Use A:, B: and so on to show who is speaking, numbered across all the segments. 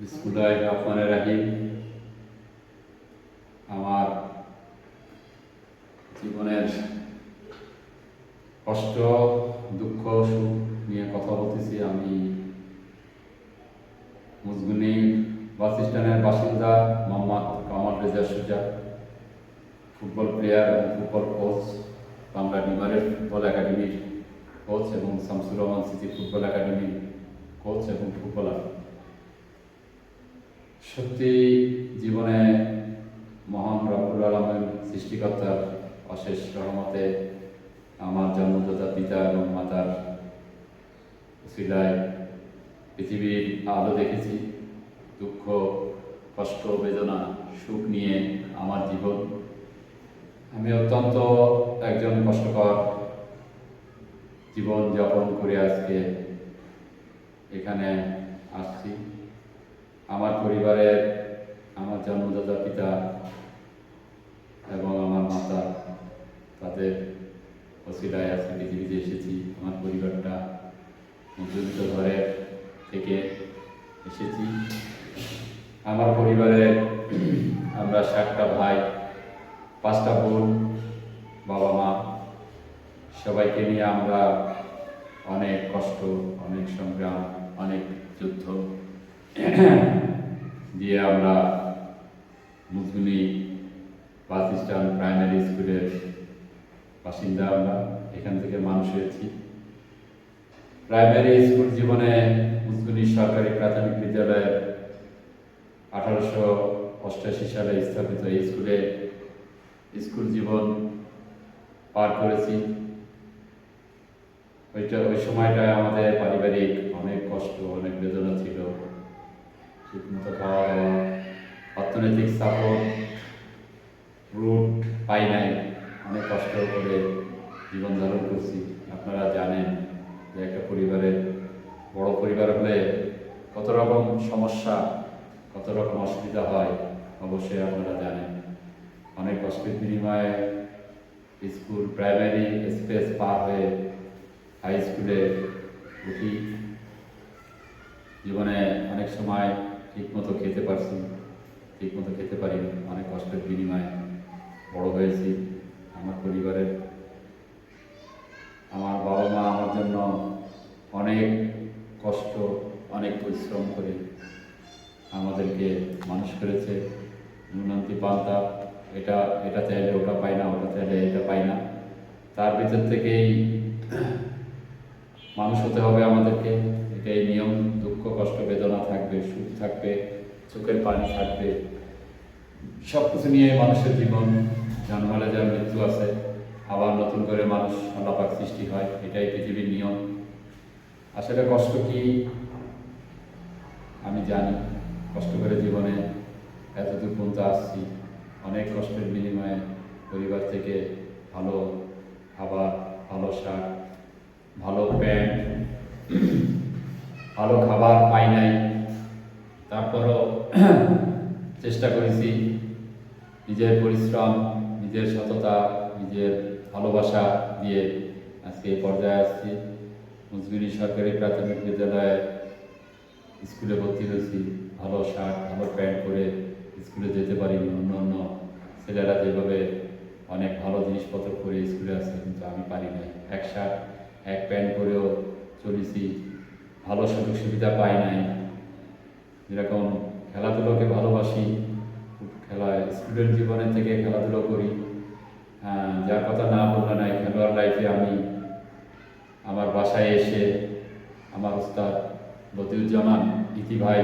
A: বিসমুল্লাহ রহমান রাহিম। আমার জীবনের কষ্ট, দুঃখ, সুখ নিয়ে কথা বলতেছি। আমি মুজগুনি বাস স্ট্যান্ডের বাসিন্দা মোহাম্মদ কামাল রেজা সুজা, ফুটবল প্লেয়ার এবং ফুটবল কোচ, বাংলা ডিমারের ফুটবল একাডেমির কোচ এবং শামসুর রহমান সিটি ফুটবল একাডেমির কোচ এবং ফুটবলার। সত্যি জীবনে মহান রব্বুল আলমের সৃষ্টিকর্তার অশেষ রহমতে আমার জন্মদাতা পিতা এবং মাতার উসিলায় পৃথিবীর আলো দেখেছি। দুঃখ, কষ্ট, বেদনা, সুখ নিয়ে আমার জীবন। আমি অত্যন্ত একজন কষ্টকর জীবন যাপন করে আজকে এখানে আসছি। আমার পরিবারের আমার জন্মদাতা পিতা এবং আমার মাতা, তাদের অসিলায় আজকে পৃথিবীতে এসেছি। আমার পরিবারটা মধ্যবিত্ত ঘরের থেকে এসেছি। আমার পরিবারের আমরা সাতটা ভাই, পাঁচটা বোন, বাবা মা, সবাইকে নিয়ে আমরা অনেক কষ্ট, অনেক সংগ্রাম, অনেক যুদ্ধ দিয়ে আমরা মুজগুনি বাস স্ট্যান্ড, প্রাইমারি স্কুলের বাসিন্দা আমরা, এখান থেকে মানুষ হয়েছি। প্রাইমারি স্কুল জীবনে মুজগুনি সরকারি প্রাথমিক বিদ্যালয়ের আঠারোশো অষ্টাশি সালে স্থাপিত এই স্কুলে স্কুল জীবন পার করেছি। ওইটা, ওই সময়টায় আমাদের পারিবারিক অনেক কষ্ট, অনেক বেদনা ছিল। ঠিকমতো খাওয়া দাওয়া অর্থনৈতিক সাপোর্ট রুট পাই নাই। অনেক কষ্ট করে জীবন ধারণ করছি। আপনারা জানেন যে একটা পরিবারের বড় পরিবার হলে কত রকম সমস্যা, কত রকম অসুবিধা হয়, অবশ্যই আপনারা জানেন। অনেক কষ্টের বিনিময়ে স্কুল, প্রাইমারি স্পেস পার হয়ে হাই স্কুলে উঠি। জীবনে অনেক সময় ঠিকমতো খেতে পারছি, ঠিকমতো খেতে পারিনি অনেক কষ্টের বিনিময়ে বড় হয়েছি। আমার পরিবারের, আমার বাবা মা আমার জন্য অনেক কষ্ট, অনেক পরিশ্রম করে আমাদেরকে মানুষ করেছে। উন্নতি পান্তা, এটা এটা চাইলে ওটা পাই না, ওটা চাইলে এটা পাই না। তার ভিতর থেকেই মানুষ হতে হবে আমাদেরকে। এটাই নিয়ম, দুঃখ, কষ্ট, বেদনা থাকবে, সুখ থাকবে, চোখের পানি থাকবে। সব কিছু নিয়ে মানুষের জীবন জন্মালে যার মৃত্যু আছে, আবার নতুন করে মানুষ আল্লাপাক সৃষ্টি হয়, এটাই পৃথিবীর নিয়ম। আসলে কষ্ট কি? আমি জানি, কষ্ট করে জীবনে এতদূর পর্যন্ত আসছি, অনেক কষ্টের বিনিময়ে পরিবার থেকে ভালো খাবার, ভালো শাক, ভালো প্যান্ট ভালো খাবার পাই নাই। তারপরও চেষ্টা করেছি নিজের পরিশ্রম, নিজের সততা, নিজের ভালোবাসা দিয়ে আজকে এই পর্যায়ে আসছি। মুজগুরি সরকারি প্রাথমিক বিদ্যালয়ে স্কুলে ভর্তি হয়েছি। ভালো শার্ট, ভালো প্যান্ট পরে স্কুলে যেতে পারিনি। অন্য অন্য ছেলেরা যেভাবে অনেক ভালো জিনিসপত্র পরে স্কুলে আসছে, কিন্তু আমি পারি নাই। এক শার্ট, এক প্যান্ট পরেও চলেছি। ভালো সুযোগ সুবিধা পাই নাই। যেরকম খেলাধুলোকে ভালোবাসি খেলা স্টুডেন্ট জীবনের থেকে খেলাধুলো করি। যার কথা না বললে নাই, খেলোয়াড় লাইফে আমি আমার বাসায় এসে আমার উস্তাদ লতিউজ্জামান ইতি ভাই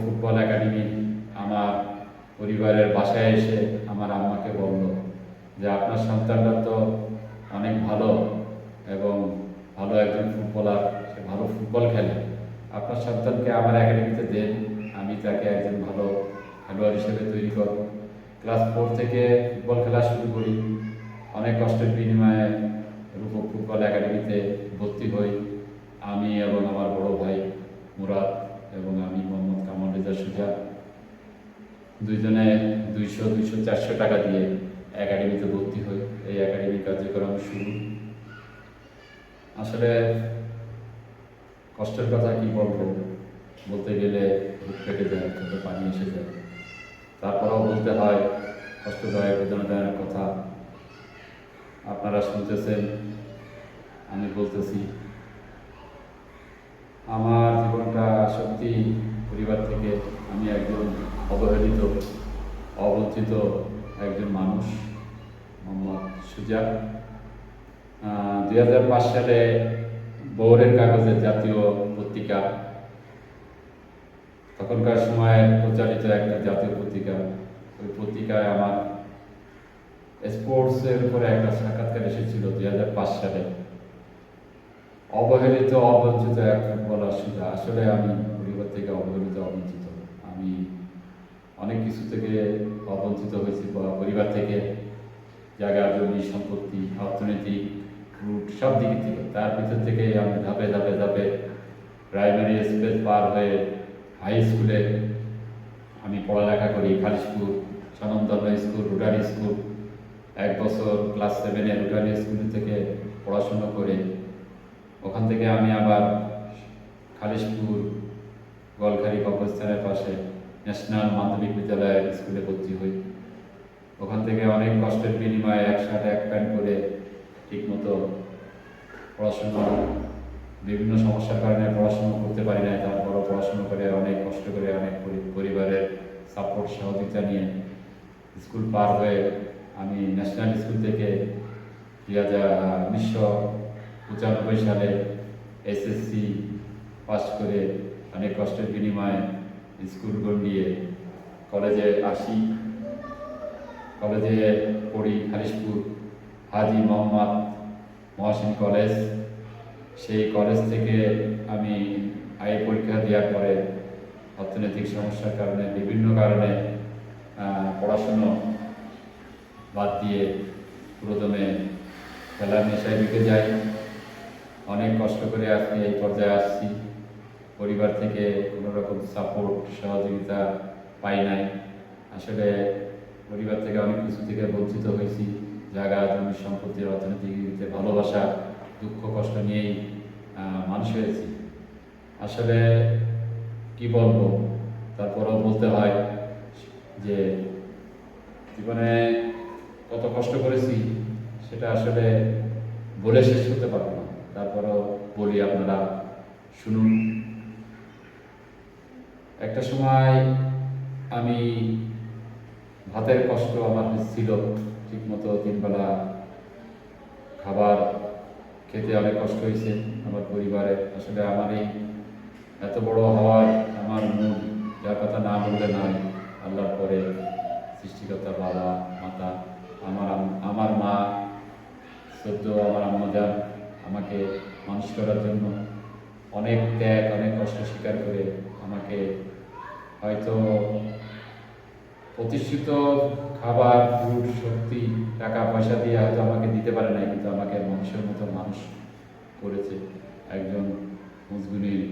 A: ফুটবল একাডেমি, আমার পরিবারের বাসায় এসে আমার আম্মাকে বলল যে, আপনার সন্তানটা তো অনেক ভালো এবং ভালো একজন ফুটবলার ভালো ফুটবল খেলে। আপনার সন্তানকে আমার একাডেমিতে দেন, আমি তাকে একজন ভালো খেলোয়াড় হিসেবে তৈরি করব। ক্লাস ফোর থেকে ফুটবল খেলা শুরু করি। অনেক কষ্টের বিনিময়ে রূপক ফুটবল একাডেমিতে ভর্তি হই। আমি এবং আমার বড় ভাই মুরাদ এবং আমি মোহাম্মদ কামাল রেজা সুজা। দুইজনে দুইশো দুইশো, চারশো টাকা দিয়ে একাডেমিতে ভর্তি হই। এই একাডেমি কার্যক্রম শুরু। আসলে কষ্টের কথা কি বলব? বলতে গেলে দুঃখ এসে যায়। তারপরেও বলতে হয়, কষ্টদায়ক বেদনাদায়ক কথা। আপনারা শুনতেছেন, আমি বলতেছি, আমার জীবনটা সত্যি পরিবার থেকে আমি একজন অবহেলিত অবঞ্চিত একজন মানুষ, মোহাম্মদ সুজা দুই হাজার পাঁচ সালে বৌরের কাগজের জাতীয় পত্রিকা। তখনকার সময় প্রচারিত একটা জাতীয় পত্রিকা। ওই পত্রিকায় আমার স্পোর্টসের উপরে একটা সাক্ষাৎকার এসেছিল দুই হাজার পাঁচ সালে। অবহেলিত, অবঞ্চিত এক ফুটবলার সুজা আসলে আমি পরিবার থেকে অবহেলিত, অবঞ্চিত। আমি অনেক কিছু থেকে অবঞ্চিত হয়েছি, পরিবার থেকে। জায়গা, জমি, সম্পত্তি অর্থনৈতিক রুট সব দিক থেকে তার ভিতর থেকে আমি ধাপে ধাপে ধাপে প্রাইমারি স্পেস পার হয়ে হাই স্কুলে আমি পড়ালেখা করি। খালিশপুর সনন্দন স্কুল রুটারি স্কুল এক বছর ক্লাস সেভেনে রুটারি স্কুল থেকে পড়াশুনো করে ওখান থেকে আমি আবার খালিশপুর গোয়ালখালী কবরস্থানের পাশে ন্যাশনাল মাধ্যমিক বিদ্যালয়ের স্কুলে ভর্তি হই। ওখান থেকে অনেক কষ্টের বিনিময়ে এক শার্ট এক প্যান্ট করে ঠিকমতো পড়াশোনা বিভিন্ন সমস্যার কারণে পড়াশোনা করতে পারি না তারপরও পড়াশোনা করে অনেক কষ্ট করে অনেক পরিবারের সাপোর্ট সহযোগিতা নিয়ে স্কুল পার হয়ে আমি ন্যাশনাল স্কুল থেকে দুই হাজার উনিশশো পঁচানব্বই সালে এসএসসি পাস করে অনেক কষ্টের বিনিময়ে স্কুল গন্ডিয়ে কলেজে আসি। কলেজে পড়ি হারিশপুর হাজি মোহাম্মদ মহাসিন কলেজ। সেই কলেজ থেকে আমি আই পরীক্ষা দেওয়ার পরে অর্থনৈতিক সমস্যার কারণে, বিভিন্ন কারণে পড়াশুনো বাদ দিয়ে প্রথমে খেলার নেশায় ঢুকে যাই। অনেক কষ্ট করে আজকে এই পর্যায়ে আসছি। পরিবার থেকে কোনো রকম সাপোর্ট, সহযোগিতা পাই নাই। আসলে পরিবার থেকে অনেক কিছু থেকে বঞ্চিত হয়েছি। জায়গা, জমি সম্পত্তির অর্থনৈতিক দিকে ভালোবাসা, দুঃখ, কষ্ট নিয়েই মানুষ হয়েছি। আসলে কি বলব? তারপরেও বলতে হয় যে জীবনে কত কষ্ট করেছি, সেটা আসলে বলে শেষ করতে পারব না। তারপরেও বলি আপনারা, শুনুন। একটা সময় আমি ভাতের কষ্ট আমার ছিল। ঠিকমতো তিনবেলা খাবার খেতে অনেক কষ্ট হয়েছে আমার পরিবারে। আসলে আমার এই এত বড় হওয়ার আমার মূল, যার কথা না বললে নয়, আল্লাহর পরে সৃষ্টিকর্তা, বাবা, মাতা, আমার আমার মা, সদ্য আমার আম্মাজান আমাকে মানুষ করার জন্য অনেক ত্যাগ, অনেক কষ্ট স্বীকার করে আমাকে হয়তো প্রতিষ্ঠিত খাবার ফুড শক্তি, টাকা, পয়সা দিয়ে হয়তো আমাকে দিতে পারে নাই, কিন্তু আমাকে মানুষের মতো মানুষ করেছে। একজন মুজগুনির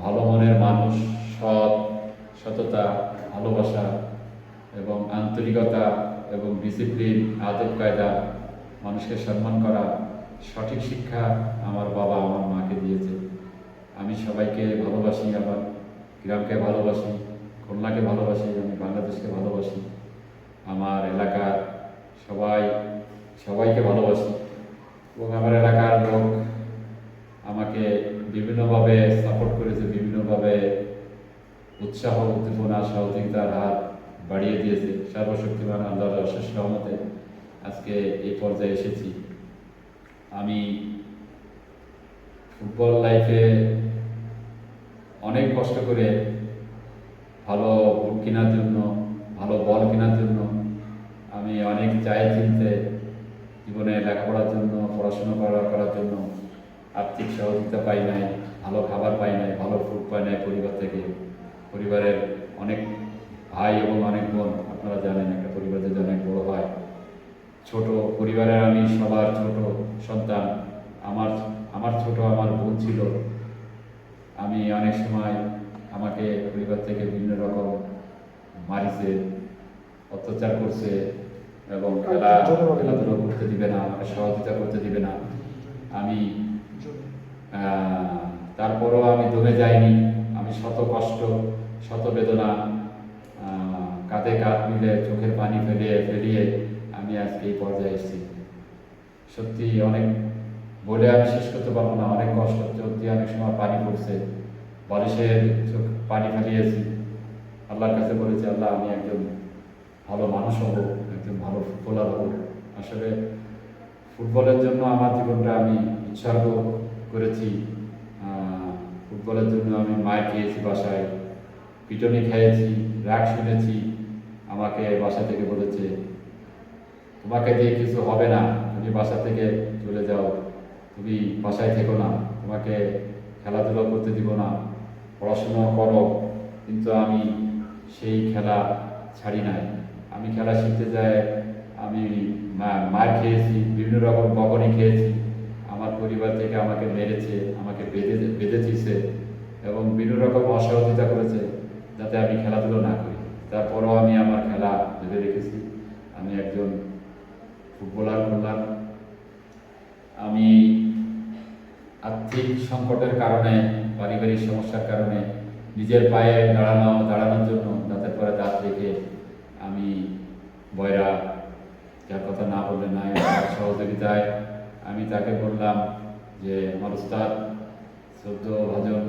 A: ভালো মনের মানুষ, সৎ, সততা, ভালোবাসা এবং আন্তরিকতা এবং ডিসিপ্লিন, আদব কায়দা, মানুষকে সম্মান করা, সঠিক শিক্ষা আমার বাবা আমার মাকে দিয়েছে। আমি সবাইকে ভালোবাসি, আমার গ্রামকে ভালোবাসি। খুলনাকে ভালোবাসি, আমি বাংলাদেশকে ভালোবাসি, আমার এলাকার সবাই, সবাইকে ভালোবাসি। এবং আমার এলাকার লোক আমাকে বিভিন্নভাবে সাপোর্ট করেছে, বিভিন্নভাবে উৎসাহ, উদ্দীপনা, সহযোগিতার হাত বাড়িয়ে দিয়েছে। সর্বশক্তিমান আল্লাহর অশেষ রহমতে আজকে এই পর্যায়ে এসেছি। আমি ফুটবল লাইফে অনেক কষ্ট করে ভালো বুট কেনার জন্য, ভালো বল কেনার জন্য। আমি অনেক চাই চিনতে জীবনে লেখাপড়ার জন্য, পড়াশোনা করা করার জন্য। আর্থিক সহযোগিতা পাই নাই, ভালো খাবার পাই নাই, ভালো ফুড পাই নাই পরিবার থেকে। পরিবারের অনেক ভাই এবং অনেক বোন, আপনারা জানেন, একটা পরিবার যদি অনেক বড় হয়। ছোট পরিবারের আমি সবার ছোট সন্তান। আমার আমার ছোট আমার বোন ছিল। আমি অনেক সময় আমাকে পরিবার থেকে বিভিন্ন রকম মারিছে অত্যাচার করছে এবং খেলা খেলাধুলো করতে দিবে না আমাকে সহযোগিতা করতে দিবে না। আমি তারপরও আমি দমে যাইনি। আমি শত কষ্ট শত বেদনা কাঁধে কাঁধ মিলে চোখের পানি ফেলিয়ে ফেলিয়ে আমি আজকে এই পর্যায়ে এসেছি। সত্যি অনেক বলে আমি শেষ করতে পারব না অনেক কষ্ট সত্যি অনেক সময় পানি পড়ছে। বালিশের চোখ পানি ফেলিয়েছি। আল্লাহর কাছে বলেছি, আল্লাহ, আমি একজন ভালো মানুষ হব, একজন ভালো ফুটবলার হব। আসলে ফুটবলের জন্য আমার জীবনটা আমি উৎসর্গ করেছি। ফুটবলের জন্য আমি মায়ের খেয়েছি বাসায়, পিটনি খেয়েছি রাগ শুনেছি। আমাকে বাসা থেকে বলেছে, তোমাকে দিয়ে কিছু হবে না, তুমি বাসা থেকে চলে যাও। তুমি বাসায় থেকো না, তোমাকে খেলাধুলা করতে দিব না। পড়াশোনা করো, কিন্তু আমি সেই খেলা ছাড়ি নাই। আমি খেলা শিখতে যাই, আমি মার খেয়েছি, বিভিন্ন রকম বকনি খেয়েছি। আমার পরিবার থেকে আমাকে মেরেছে, আমাকে বেঁধে বেঁধেছিছে এবং বিভিন্ন রকম অসহযোগিতা করেছে যাতে আমি খেলাধুলো না করি। তারপরেও আমি আমার খেলা ভেবে রেখেছি। আমি একজন ফুটবলার করলাম। আমি আর্থিক সংকটের কারণে পারিবারিক সমস্যার কারণে নিজের পায়ে দাঁড়ানো দাঁড়ানোর জন্য দাঁতের পরে দাঁত রেখে আমি বয়রা যার কথা না বললে নাই সহযোগিতায় আমি তাকে বললাম যে, আমার উস্তাদ সদ্য ভাজন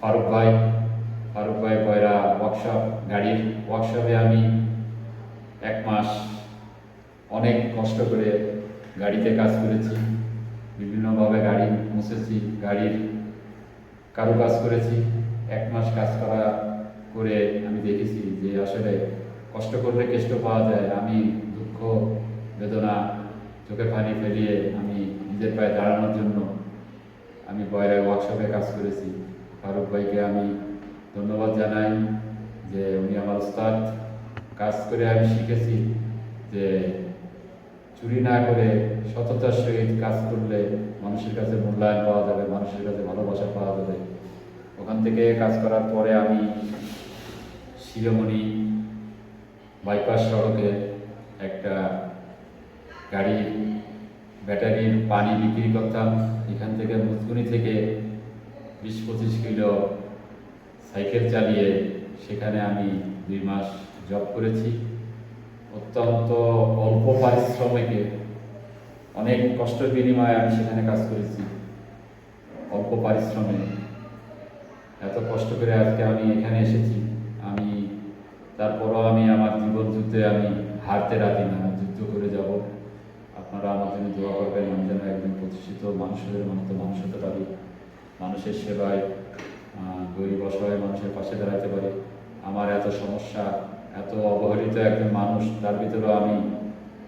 A: ফারুক ভাই ফারুক ভাই বয়রা ওয়ার্কশপ গাড়ির ওয়ার্কশপে আমি এক মাস অনেক কষ্ট করে গাড়িতে কাজ করেছি, বিভিন্নভাবে গাড়ি মুছেছি, গাড়ির কারু কাজ করেছি, এক মাস কাজ করা করে আমি দেখেছি যে আসলে কষ্ট করলে কেষ্ট পাওয়া যায়, আমি দুঃখ, বেদনা, চোখে পানি ফেলিয়ে আমি নিজের পায়ে দাঁড়ানোর জন্য আমি বয়রায় ওয়ার্কশপে কাজ করেছি। ফারুক ভাইকে আমি ধন্যবাদ জানাই যে উনি আমার উস্তাদ কাজ করে আমি শিখেছি যে চুরি না করে সততার সহিত কাজ করলে মানুষের কাছে মূল্যায়ন পাওয়া যাবে, মানুষের কাছে ভালোবাসা পাওয়া যাবে। ওখান থেকে কাজ করার পরে আমি শিরোমণি বাইপাস সড়কে একটা গাড়ি, ব্যাটারির পানি বিক্রি করতাম। এখান থেকে মুসগুনি থেকে বিশ পঁচিশ কিলো সাইকেল চালিয়ে সেখানে আমি দুই মাস জব করেছি। অত্যন্ত অল্প পারিশ্রমিকে অনেক কষ্টের বিনিময়ে আমি সেখানে কাজ করেছি। অল্প পারিশ্রমে। এত কষ্ট করে আজকে আমি এখানে এসেছি। আমি, তারপরও আমি আমার জীবন যুদ্ধে আমি হারতে রাখি না। যুদ্ধ করে যাব। আপনারা আমার জন্য দোয়া করবেন। আমি যেন একজন প্রতিষ্ঠিত মানুষের মতো মানুষ হতে পারি। মানুষের সেবায় গরিব অসহায় মানুষের পাশে দাঁড়াতে পারি। আমার এত সমস্যা এত অবহেলিত একজন মানুষ, তার ভিতরেও আমি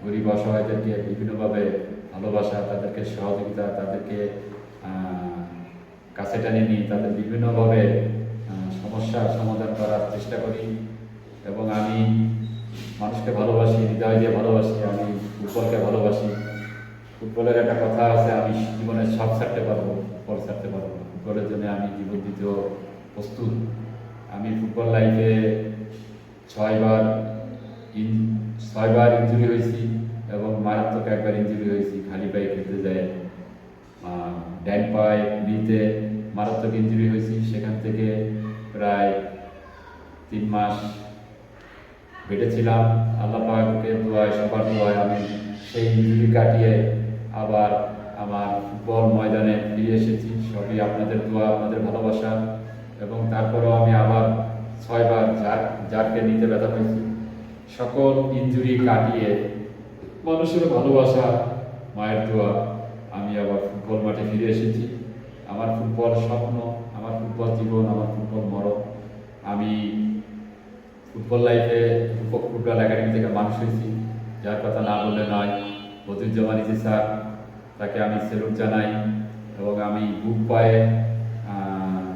A: গরিব অসহায়দেরকে বিভিন্নভাবে ভালোবাসা, তাদেরকে সহযোগিতা, তাদেরকে কাছে টানে নিই তাদের বিভিন্নভাবে সমস্যার সমাধান করার চেষ্টা করি এবং আমি মানুষকে ভালোবাসি, হৃদয় দিয়ে ভালোবাসি, আমি ফুটবলকে ভালোবাসি ফুটবলের একটা কথা আছে, আমি জীবনে সব ছাড়তে পারব, ফুটবল ছাড়তে পারব। ফুটবলের জন্য আমি জীবন দিতেও প্রস্তুত আমি ফুটবল লাইফে ছয়বার ইন, ছয়বার ইঞ্জুরি হয়েছি এবং মারাত্মক একবার ইঞ্জুরি হয়েছি, খালি পায়ে খেলতে যায়। ডান পায়ে নিতে মারাত্মক ইঞ্জুরি হয়েছি, সেখান থেকে প্রায় তিন মাস বেঁটেছিলাম আল্লাহ পাকের দোয়ায়, সবার দোয়ায় আমি সেই ইঞ্জুরি কাটিয়ে আবার আমার ফুটবল ময়দানে ফিরে এসেছি। সবই আপনাদের দোয়া, আপনাদের ভালোবাসা এবং তারপরেও আমি আবার ছয়বার জার জারকে নিতে ব্যথা হয়েছি। সকল ইঞ্জুরি কাটিয়ে মানুষের ভালোবাসা, মায়ের দোয়া, আমি আবার ফুটবল মাঠে ফিরে এসেছি। আমার ফুটবল স্বপ্ন, আমার ফুটবল জীবন, আমার ফুটবল মরণ। আমি ফুটবল লাইফে, ফুটবল একাডেমি থেকে মানুষ হয়েছি। যার কথা না বললে নয় বদুজ্জামান ইসি স্যার, তাকে আমি সেলুট জানাই এবং আমি বুক পায়ে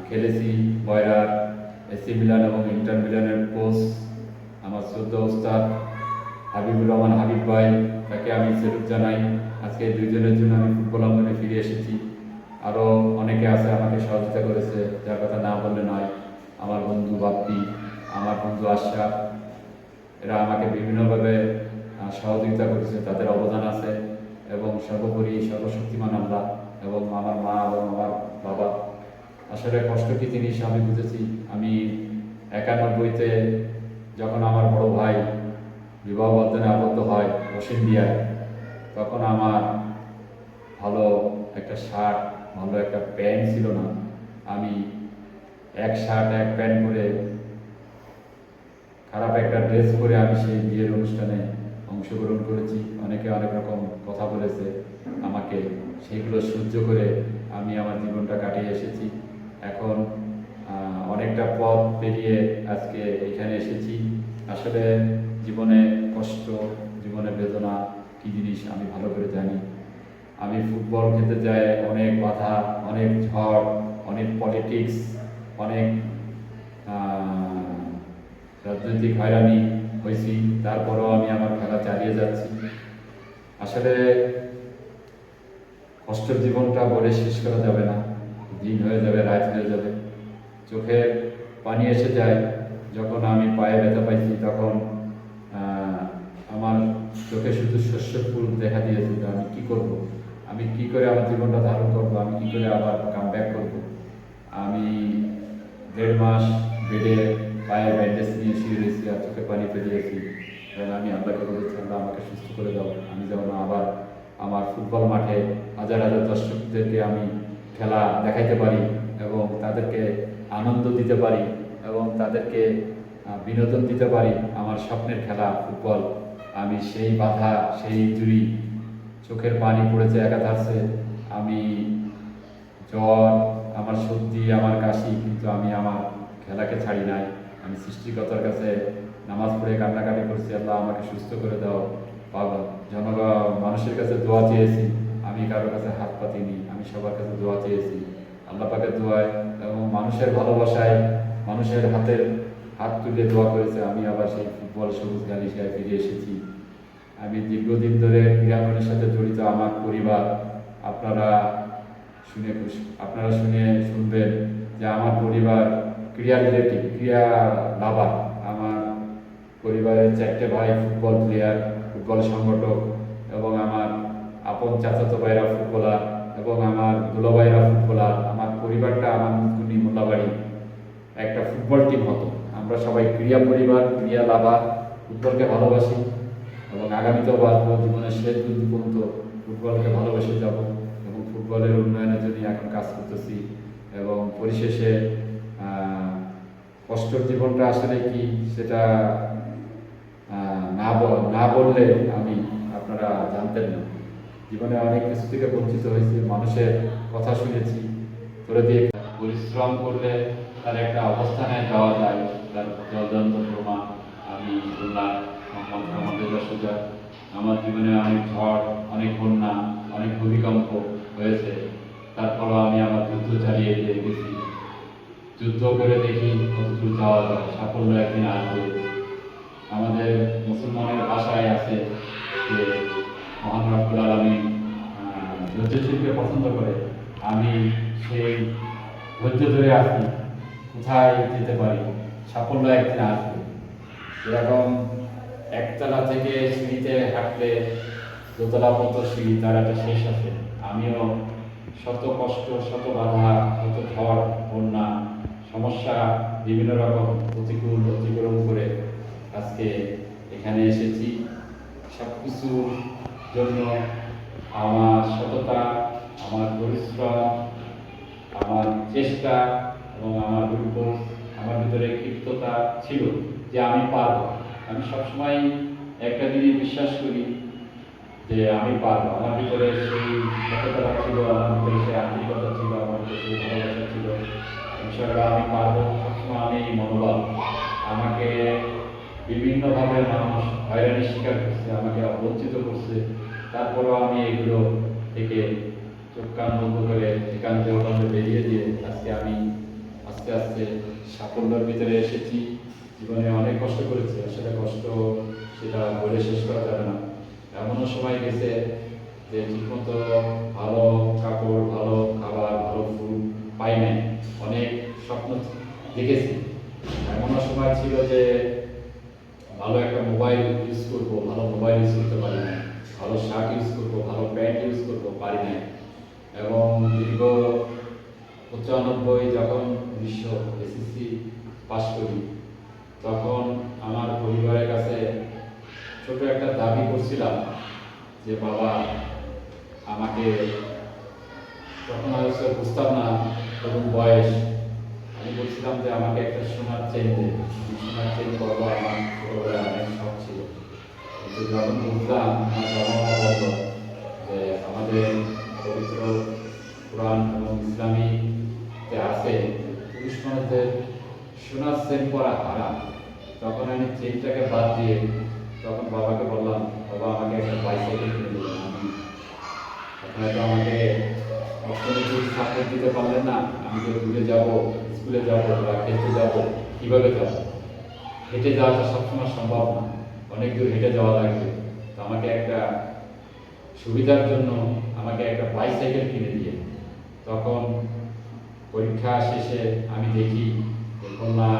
A: খেলেছি বয়রার এসি মিলান এবং ইন্টার মিলানের কোচ আমার শ্রদ্ধ ওস্তাদ হাবিবুর রহমান হাবিব ভাই, তাকে আমি সেলুট জানাই। আজকে দুইজনের জন্য আমি ফুটবল অঙ্গনে ফিরে এসেছি। আরও অনেকে আছে আমাকে সহযোগিতা করেছে, যার কথা না বললে নয়। আমার বন্ধু বাপ্পি, আমার বন্ধু আশা, এরা আমাকে বিভিন্নভাবে সহযোগিতা করেছে, তাদের অবদান আছে। এবং সর্বোপরি সর্বশক্তিমান আল্লাহ এবং আমার মা এবং আমার বাবা। আসলে কষ্ট কি জিনিস আমি বুঝেছি। আমি একানব্বইতে যখন আমার বড় ভাই বিবাহ বন্ধনে আবদ্ধ হয় অসীম দিয়ায় তখন আমার ভালো একটা শার্ট, ভালো একটা প্যান্ট ছিল না। আমি এক শার্ট, এক প্যান্ট পরে খারাপ একটা ড্রেস পরে আমি সেই বিয়ের অনুষ্ঠানে অংশগ্রহণ করেছি। অনেকে অনেক রকম কথা বলেছে আমাকে। সেইগুলো সহ্য করে আমি আমার জীবনটা কাটিয়ে এসেছি। এখন অনেকটা পথ পেরিয়ে আজকে এখানে এসেছি। আসলে জীবনে কষ্ট, জীবনে বেদনা কী জিনিস আমি ভালো করে জানি। আমি ফুটবল খেলতে যাই, অনেক বাধা, অনেক ঝড়, অনেক পলিটিক্স অনেক রাজনৈতিক হয়রানি হয়েছি। তারপরেও আমি আমার খেলা চালিয়ে যাচ্ছি। আসলে কষ্টের জীবনটা বলে শেষ করা যাবে না। দিন হয়ে যাবে, রাত হয়ে যাবে। চোখে পানি এসে যায়। যখন আমি পায়ে ব্যথা পাইছি, তখন আমার চোখে শুধু শস্য ফুল দেখা দিয়েছে যে আমি কি করব? আমি কি করে আমার জীবনটা ধারণ করব? আমি কি করে আবার কাম ব্যাক করব? আমি দেড় মাস বেডে পায়ে ব্যান্ডেজ নিয়ে শুয়ে রয়েছি আর চোখে পানি পেরিয়েছি এবং আমি আল্লাহকে বলেছি, আল্লাহ, আমাকে সুস্থ করে দাও। আমি যেমন আবার আমার ফুটবল মাঠে হাজার হাজার দর্শকদেরকে আমি খেলা দেখাইতে পারি এবং তাদেরকে আনন্দ দিতে পারি এবং তাদেরকে বিনোদন দিতে পারি। আমার স্বপ্নের খেলা ফুটবল। আমি সেই বাধা, সেই জুড়ি চোখের পানি পড়েছে একাধারছে আমি জ্বর, আমার সর্দি, আমার কাশি, কিন্তু আমি আমার খেলাকে ছাড়ি নাই। আমি সৃষ্টিকর্তার কাছে নামাজ পড়ে কান্নাকাটি করছি, আল্লাহ, আমাকে সুস্থ করে দাও। বাবা জনগণ, মানুষের কাছে দোয়া চেয়েছি। আমি কারোর কাছে হাত পাতিনি। সবার কাছে দোয়া চেয়েছি। আল্লাহ পাকের দোয়ায় এবং মানুষের ভালোবাসায় মানুষের হাতের হাত তুলে দোয়া করেছে। আমি আবার সেই ফুটবল সবুজ গালিশায় ফিরে এসেছি। আমি দীর্ঘদিন ধরে ক্রীড়াঙ্গনের সাথে জড়িত আমার পরিবার, আপনারা শুনে খুশি, আপনারা শুনে শুনবেন যে আমার পরিবার ক্রীড়া রিলেটিভ ক্রীড়া লাভার। আমার পরিবারের চারটে ভাই ফুটবল প্লেয়ার ফুটবল সংগঠক এবং আমার আপন চাচাতো ভাইরা ফুটবলার। এবং আমার দুলো ভাইরা ফুটবলার, আমার পরিবারটা আমার মুকুনি মোল্লাবাড়ি, একটা ফুটবল টিম হতো। আমরা সবাই ক্রিয়া পরিবার, ক্রিয়া লাভার ফুটবলকে ভালোবাসি এবং আগামীতেও বাঁচবো, জীবনের শেষ দিন পর্যন্ত ফুটবলকে ভালোবেসে যাব এবং ফুটবলের উন্নয়নের জন্য এখন কাজ করতেছি এবং পরিশেষে কষ্টের জীবনটা আসলে কি সেটা না না বললে আমি আপনারা জানতেন না। জীবনে অনেক কিছু থেকে বঞ্চিত হয়েছি, মানুষের কথা শুনেছি। করে দিয়ে পরিশ্রম করলে তার একটা অবস্থানে যাওয়া যায়, তার জলদন্ত প্রমাণ আমি মোহাম্মদ রহমদুল্লাহ সুজা আমার জীবনে অনেক ঝড়, অনেক বন্যা, অনেক ভূমিকম্প হয়েছে। তারপরও আমি আমার যুদ্ধ চালিয়ে দিয়ে গেছি। যুদ্ধ করে দেখি কতদূর যাওয়া যায়, সাফল্য একদিন আসবে। আমাদের মুসলমানের ভাষায় আছে যে মহান রব্বুল আলমী ধৈর্য শিল্পে পছন্দ করে। আমি সেই ধৈর্য ধরে আছি কোথায় যেতে পারি, সাফল্য একদিন আসবে। এরকম একতলা থেকে সিঁড়িতে হাঁটলে দোতলা পর্যন্ত সিঁড়ি, তার একটা শেষ আছে। আমিও শত কষ্ট, শত বাধা, শত ঝড়, বন্যা, সমস্যা, বিভিন্ন রকম প্রতিকূল, অতিক্রম করে আজকে এখানে এসেছি। সব কিছুর জন্য আমার সততা, আমার পরিশ্রম, আমার চেষ্টা এবং আমার রূপ, আমার ভিতরে ক্ষিপ্ততা ছিল যে আমি পারব। আমি সবসময় একটা জিনিস বিশ্বাস করি যে আমি পারব। আমার ভিতরে সেই সততা ছিল, আমার ভিতরে সেই আন্তরিকতা ছিল, আমার ভিতরে সেই ভালোবাসা ছিল। আমি পারব, সবসময় আমি মনোবল। আমাকে বিভিন্নভাবে মানুষ হয়রানির শিকার করছে, আমাকে বঞ্চিত করছে। তারপরেও আমি এগুলো থেকে চোখ কান বন্ধ করে একান্তে ওখানে বেরিয়ে দিয়ে আজকে আমি আস্তে আস্তে সাফল্যের ভিতরে এসেছি। জীবনে অনেক কষ্ট করেছি, আসলে কষ্ট সেটা বলে শেষ করা যাবে না। এমনও সময় গেছে যে ঠিকমতো ভালো কাপড়, ভালো খাবার, ভালো ফুড পাই নাই। অনেক স্বপ্ন দেখেছি। এমনও সময় ছিল যে ভালো একটা মোবাইল ইউজ করব, ভালো মোবাইল ইউজ করতে পারি না, ভালো শার্ট ইউজ করব, ভালো প্যান্ট ইউজ করব, পারি না। এবং দীর্ঘ পঁচানব্বই যখন উনিশশো এসএসসি পাশ করি, তখন আমার পরিবারের কাছে ছোট একটা দাবি করছিলাম যে, বাবা, আমাকে তখন অবশ্য বুঝতাম না, তখন বয়স আমি বলছিলাম যে আমাকে একটা সোনার চেন দে। সোনার চেন করব আমার ছোটবেলায় অনেক শখ ছিল। কিন্তু যখন বুঝলাম, আমার বাবা মা বলল যে আমাদের পবিত্র কোরআন এবং ইসলামীতে আছে, পুরুষ মানুষদের সোনার চেন করা হারাম। তখন আমি চেনটাকে বাদ দিয়ে তখন বাবাকে বললাম, বাবা, আমাকে একটা বাইসাইকেল কিনে দেবেন আমি আপনারা তো আমাকে অর্থনৈতিক সাপোর্ট দিতে পারলেন না, আমি তো দূরে যাব। স্কুলে যাব বা খেলতে যাব, কীভাবে যাব? হেঁটে যাওয়াটা সবসময় সম্ভব না। অনেক দূর হেঁটে যাওয়া লাগবে। তো আমাকে একটা সুবিধার জন্য আমাকে একটা বাইসাইকেল কিনে দিয়ে তখন পরীক্ষা শেষে আমি দেখি কন্যা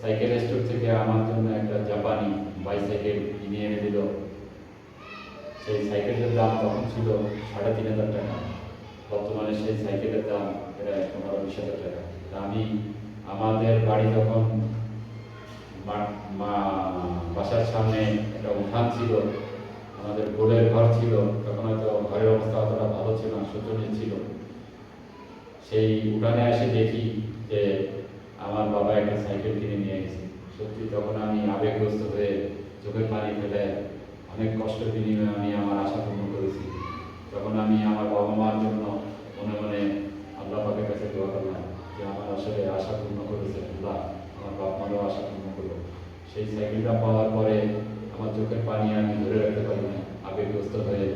A: সাইকেল স্টোর থেকে আমার জন্য একটা জাপানি বাইসাইকেল কিনে এনে দিল। সেই সাইকেলের দাম তখন ছিল সাড়ে তিন হাজার টাকা। বর্তমানে সেই সাইকেলের দাম প্রায় পনেরো বিশ হাজার টাকা। আমি আমাদের বাড়ি যখন বাসার সামনে একটা উঠান ছিল, আমাদের গোলের ঘর ছিল, তখন হয়তো ঘরের অবস্থা অতটা ভালো ছিল না, শোচনীয় ছিল। সেই উঠানে এসে দেখি যে আমার বাবা একটা সাইকেল কিনে নিয়ে গেছে। সত্যি তখন আমি আবেগগ্রস্ত হয়ে চোখের পানি ফেলে অনেক কষ্টের বিনিময়ে আমি আমার আশা পূর্ণ করেছি। তখন আমি আমার বাবা মার জন্য মনে মনে আল্লাহ পাকের কাছে দোয়া করলাম। যে আমার আসলে আশা পূর্ণ করেছে, আল্লাহ, আমার বাপ মারও আশা পূর্ণ করল। সেই সাইকেলটা পাওয়ার পরে আমার চোখের পানি আমি ধরে রাখতে পারি না আবেগগ্রস্ত হয়ে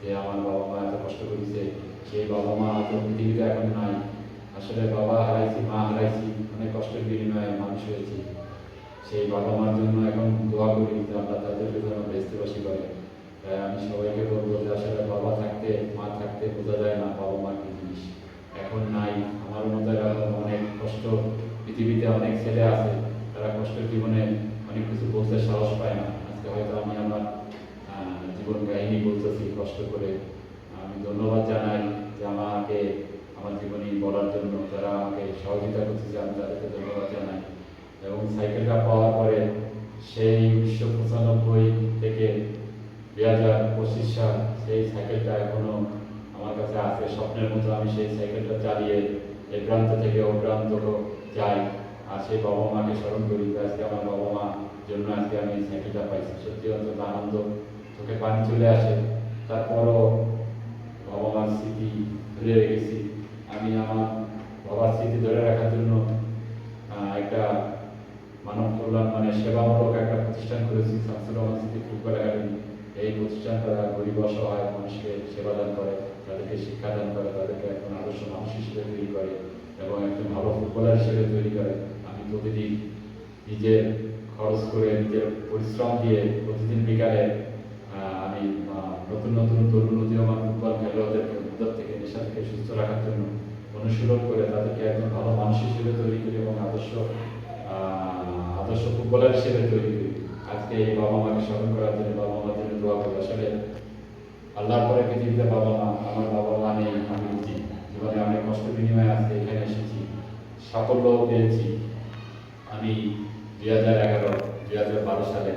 A: যে আমার বাবা মা এত কষ্ট করেছে, সেই বাবা মা তো পৃথিবীতে এখন নাই। আসলে বাবা হারাইছি, মা হারাইছি, অনেক কষ্টের বিনিময়ে মানুষ হয়েছি। সেই বাবা মার জন্য এখন দোয়া করি যে আল্লাহ তাদেরকে যেন বেস্তিবাসী করে। তাই আমি সবাইকে বলব যে আসলে বাবা থাকতে, মা থাকতে বোঝা যায় না বাবা মা কি জিনিস। এখন নাই আমার এরকম অনেক কষ্ট পৃথিবীতে অনেক ছেলে আছে, তারা কষ্টের জীবনে অনেক কিছু বলতে সাহস পায় না। আজকে হয়তো আমি আমার জীবন কাহিনী বলতেছি কষ্ট করে। আমি ধন্যবাদ জানাই যে আমাকে আমার জীবনী বলার জন্য যারা আমাকে সহযোগিতা করতেছে, আমি তাদেরকে ধন্যবাদ জানাই। এবং সাইকেলটা পাওয়ার পরে সেই উনিশশো পঁচানব্বই থেকে দুই হাজার পঁচিশ সাল সেই সাইকেলটা এখনও আমার কাছে আছে। স্বপ্নের মতো আমি সেই সাইকেলটা চালিয়ে এই প্রান্ত থেকে ও প্রান্ত যাই, আর সেই বাবা মাকে স্মরণ করি আজকে আমার বাবা মা জন্য আজকে আমি সাইকেলটা পাইছি। সত্যি অন্তত আনন্দ, চোখে পানি চলে আসে। তারপরও বাবা মার স্মৃতি ধরে রেখেছি। আমি আমার বাবার স্মৃতি ধরে রাখার জন্য একটা মানব কল্যাণ মানে সেবামূলক একটা প্রতিষ্ঠান করেছি, শামসুর রহমান স্মৃতি ফুটবল একাডেমি। এই প্রতিষ্ঠানটা গরিব অসহায় মানুষকে সেবা দান করে। তাদেরকে শিক্ষা দান করে, তাদেরকে একজন আদর্শ মানুষ হিসেবে তৈরি করে এবং একজন ভালো ফুটবলার হিসেবে তৈরি করে। আমি প্রতিদিন নিজের খরচ করে নিজের পরিশ্রম দিয়ে প্রতিদিন বিকালে আমি নতুন নতুন তরুণ উদীয়মান ফুটবল খেলোয়াড়দেরকে উদ্যোগ থেকে নেশা থেকে সুস্থ রাখার জন্য অনুশীলন করে তাদেরকে একজন ভালো মানুষ হিসেবে তৈরি করি এবং আদর্শ আদর্শ ফুটবলার হিসেবে তৈরি করি। আজকে এই বাবা মাকে স্মরণ করার জন্য বাবা মার জন্য দোয়া করি আসলে আল্লাহর পরে পৃথিবীতে বাবা মা আমার বাবা মা নেই, আমি বুঝি জীবনে অনেক কষ্ট বিনিময়ে আজকে এখানে এসেছি সাফল্যও পেয়েছি। আমি দুই হাজার এগারো, দুই হাজার বারো সালে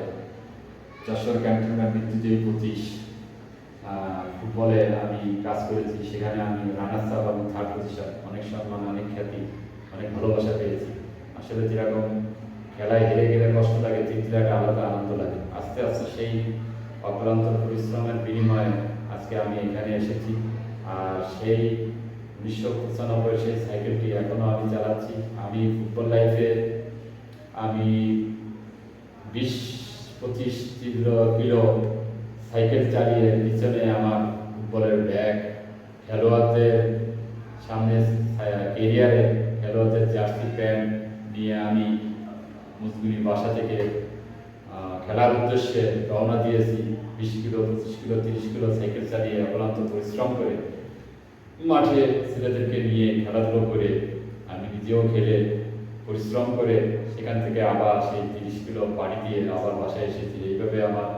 A: যশোর ক্যান্টনমেন্ট বিদ্যুতের পঁচিশ ফুটবলে আমি কাজ করেছি, সেখানে আমি রানার্স আপ এবং থার্ড পজিশন অনেক সম্মান, অনেক খ্যাতি, অনেক ভালোবাসা পেয়েছি। আসলে যেরকম খেলায় হেরে গেলে কষ্ট লাগে জিতলে একটা আলাদা আনন্দ লাগে। আস্তে আস্তে সেই অক্লান্ত পরিশ্রমের বিনিময়ে আজকে আমি এখানে এসেছি। আর সেই উনিশশো পঁচানব্বই সেই সাইকেলটি এখনও আমি চালাচ্ছি। আমি ফুটবল লাইফে আমি বিশ পঁচিশ কিলো কিলো সাইকেল চালিয়ে পিছনে আমার ফুটবলের ব্যাগ খেলোয়াড়দের সামনে কেরিয়ারে খেলোয়াড়দের জার্সি প্যান্ট নিয়ে আমি মুসলিম বাসা থেকে খেলার উদ্দেশ্যে রওনা দিয়েছি, বিশ কিলো, পঁচিশ কিলো, তিরিশ কিলো সাইকেল চালিয়ে অক্লান্ত পরিশ্রম করে মাঠে ছেলেদেরকে নিয়ে খেলাধুলো করে আমি নিজেও খেলে পরিশ্রম করে সেখান থেকে আবার সেই তিরিশ কিলো পাড়ি দিয়ে আবার বাসায় এসেছি। এইভাবে আমার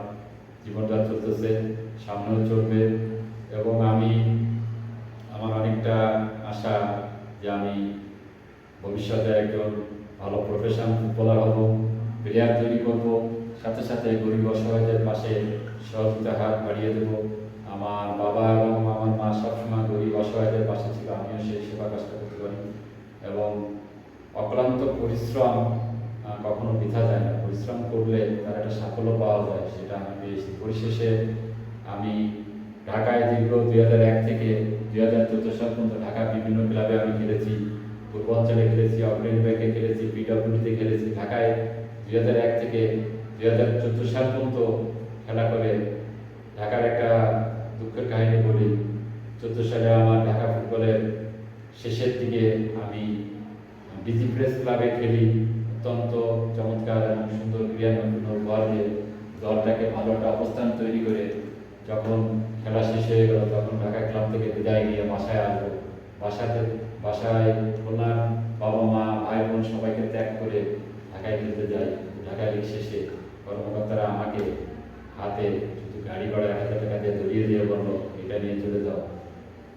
A: জীবনটা চলতেছে, সামনেও চলবে এবং আমি, আমার অনেকটা আশা যে আমি ভবিষ্যতে একজন ভালো প্রফেশন ফুটবলার হব প্লেয়ার তৈরি করব। সাথে সাথে গরিব অসহায়দের পাশে সহযোগিতা হাত বাড়িয়ে দেব। আমার বাবা এবং আমার মা সবসময় গরিব অসহায়দের পাশে ছিল, আমিও সেই সেবা কাজটা করতে পারি। এবং অক্লান্ত পরিশ্রম কখনো বৃথা যায় না। পরিশ্রম করলে তার একটা সাফল্য পাওয়া যায়, সেটা আমি পেয়েছি। পরিশেষে আমি ঢাকায় দীর্ঘ দুই হাজার এক থেকে দুই হাজার চোদ্দ সাল পর্যন্ত ঢাকার বিভিন্ন ক্লাবে আমি খেলেছি, পূর্বাঞ্চলে খেলেছি, অগ্রণী ব্যাংকে খেলেছি পিডব্লিউডিতে খেলেছি। ঢাকায় দুই হাজার এক থেকে দুই হাজার চোদ্দ সাল পর্যন্ত খেলা করে। ঢাকার একটা দুঃখের কাহিনী বলি। চোদ্দ সালে আমার ঢাকা ফুটবলের শেষের দিকে আমি ডিজি প্রেস ক্লাবে খেলি। অত্যন্ত চমৎকার এবং সুন্দর ক্রিয়ানৈপুণ্য উপহার দিয়ে দলটাকে ভালো একটা অবস্থান তৈরি করে যখন খেলা শেষ হয়ে গেল, তখন ঢাকা ক্লাব থেকে বিদায় নিয়ে বাসায় আসব। বাসাতে, বাসায় খুলনার বাবা মা ভাই বোন সবাইকে ত্যাগ করে ঢাকায় খেলতে যাই। ঢাকায় শেষে। কর্মকর্তারা আমাকে হাতে শুধু গাড়ি ভাড়া এক হাজার টাকা দিয়ে ধরিয়ে দিয়ে বলল, এটা নিয়ে চলে যাও।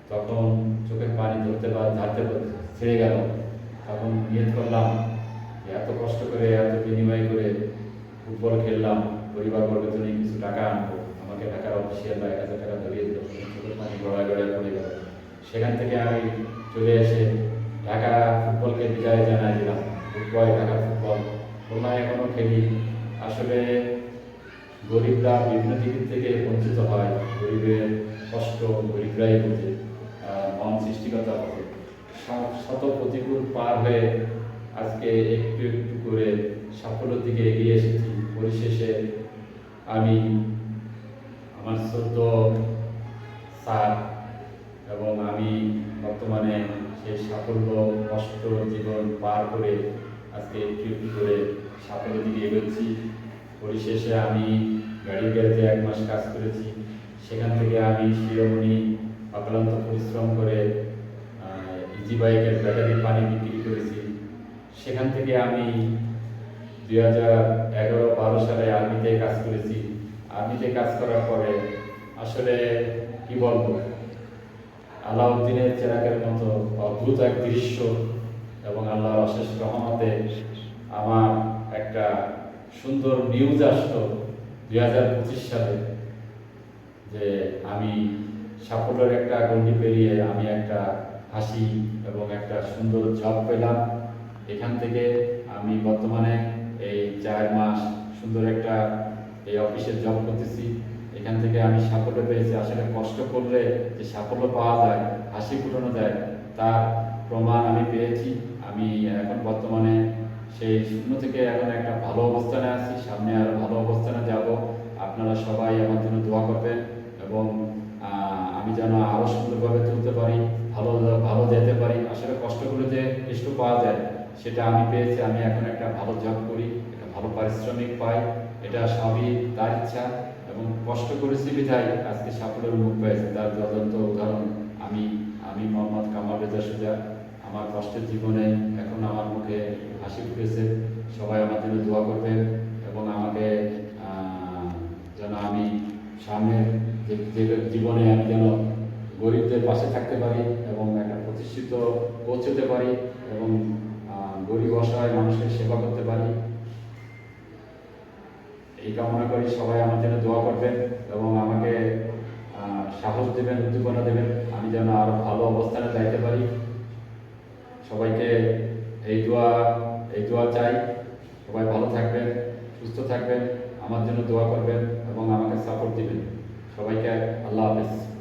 A: তখন চোখের পানি ধরতে বা ঝাড়তে ছেড়ে গেল। তখন নিয়ত করলাম এত কষ্ট করে, এত বিনিময় করে ফুটবল খেললাম পরিবার বর্গের জন্য কিছু টাকা আনব। আমাকে ঢাকার অফিসিয়াল বা এক হাজার টাকা ধরিয়ে দিল। চোখের পানি গড়ায় গড়ায় পড়ে গেল। সেখান থেকে আমি চলে এসে ঢাকা ফুটবলকে বিদায় জানাই দিলাম। Football Dhaka football. খুলনায় এখনও খেলি। আসলে গরিবরা বিভিন্ন দিক থেকে বঞ্চিত হয়, গরিবের কষ্ট, গরিবরাই বোঝে মন সৃষ্টিকতা হবে শত প্রতিকূল পার হয়ে আজকে একটু একটু করে সাফল্যের দিকে এগিয়ে এসেছি। পরিশেষে আমি আমার শ্রদ্ধ স্যার এবং আমি বর্তমানে সেই সাফল্য, কষ্ট, জীবন পার করে আজকে একটু একটু করে সাফল্যের দিকে এগোচ্ছি পরিশেষে আমি গাড়ির গাড়িতে এক মাস কাজ করেছি। সেখান থেকে আমি শিরোমণি অক্লান্ত পরিশ্রম করে ইজি বাইকের ব্যাটারি পানি বিক্রি করেছি। সেখান থেকে আমি দুই হাজার এগারো বারো সালে আর্মিতে কাজ করেছি। আর্মিতে কাজ করার পরে আসলে কি বলব? আলাউদ্দিনের চেরাকের মতো অদ্ভুত এক দৃশ্য এবং আল্লাহর অশেষ রহমতে আমার একটা সুন্দর নিউজ আসলো দুই হাজার পঁচিশ সালে যে আমি সাফল্যের একটা গণ্ডি পেরিয়ে আমি একটা হাসি এবং একটা সুন্দর জব পেলাম। এখান থেকে আমি বর্তমানে এই চার মাস সুন্দর একটা এই অফিসে জব করতেছি। এখান থেকে আমি সাফল্য পেয়েছি। আসলে কষ্ট করলে যে সাফল্য পাওয়া যায়, হাসি ফুটানো যায়, তার প্রমাণ আমি পেয়েছি। আমি এখন বর্তমানে সেই শূন্য থেকে এখন একটা ভালো অবস্থানে আছি, সামনে আরও ভালো অবস্থানে যাব। আপনারা সবাই আমার জন্য দোয়া করবেন এবং আমি যেন আরও সুন্দরভাবে তুলতে পারি, ভালো ভালো যেতে পারি। আসলে কষ্ট করে যে একটু পাওয়া যায়, সেটা আমি পেয়েছি। আমি এখন একটা ভালো জব করি, একটা ভালো পারিশ্রমিক পাই। এটা সবই তার ইচ্ছা এবং কষ্ট করেছি বিধায় আজকে সাফল্যের মুখ পেয়েছে তার যদন্ত উদাহরণ আমি আমি মোহাম্মদ কামাল রেজা সুজা। আমার কষ্টের জীবনে এখন আমার মুখে হাসি ফুটেছে। সবাই আমার জন্য দোয়া করবেন এবং আমাকে যেন আমি সামনের যে জীবনে আমি যেন গরিবদের পাশে থাকতে পারি এবং একটা প্রতিষ্ঠিত পৌঁছতে পারি এবং গরিব অসহায় মানুষের সেবা করতে পারি। এই কামনা করি সবাই আমার জন্য দোয়া করবেন এবং আমাকে সাহস দেবেন, উদ্দীপনা দেবেন। আমি যেন আরও ভালো অবস্থানে যাইতে পারি। সবাইকে এই দোয়া এই দোয়া চাই। সবাই ভালো থাকবেন, সুস্থ থাকবেন, আমার জন্য দোয়া করবেন এবং আমাকে সাপোর্ট দিবেন। সবাইকে আল্লাহ হাফেজ।